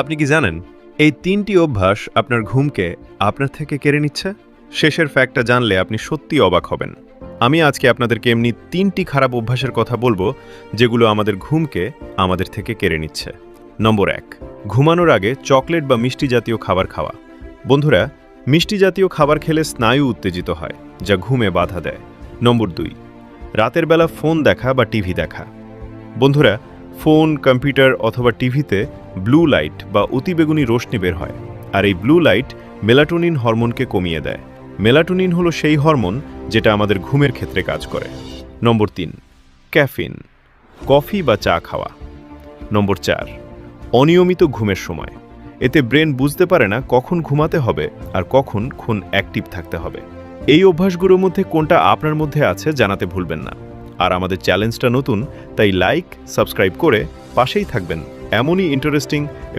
আপনি কি জানেন, এই তিনটি অভ্যাস আপনার ঘুমকে আপনার থেকে কেড়ে নিচ্ছে? শেষের ফ্যাক্টটা জানলে আপনি সত্যি অবাক হবেন। আমি আজকে আপনাদেরকে এমনি তিনটি খারাপ অভ্যাসের কথা বলব, যেগুলো আমাদের ঘুমকে আমাদের থেকে কেড়ে নিচ্ছে। নম্বর এক, ঘুমানোর আগে চকলেট বা মিষ্টি জাতীয় খাবার খাওয়া। বন্ধুরা, মিষ্টি জাতীয় খাবার খেলে স্নায়ু উত্তেজিত হয়, যা ঘুমে বাধা দেয়। নম্বর দুই, রাতের বেলা ফোন দেখা বা টিভি দেখা। বন্ধুরা ফোন, কম্পিউটার অথবা টিভিতে ব্লু লাইট বা অতিবেগুনি রোশনি বের হয়। আর এই ব্লু লাইট মেলাটোনিন হরমোনকে কমিয়ে দেয়। মেলাটোনিন হলো সেই হরমোন যেটা আমাদের ঘুমের ক্ষেত্রে কাজ করে। নম্বর তিন, ক্যাফিন, কফি বা চা খাওয়া। নম্বর চার, অনিয়মিত ঘুমের সময়। এতে ব্রেন বুঝতে পারে না কখন ঘুমাতে হবে আর কখন খুন অ্যাক্টিভ থাকতে হবে। এই অভ্যাসগুলোর মধ্যে কোনটা আপনার মধ্যে আছে জানাতে ভুলবেন না। আর আমাদের চ্যালেঞ্জটা নতুন তাই লাইক সাবস্ক্রাইব করে পাশেই থাকবেন। এমনই ইন্টারেস্টিং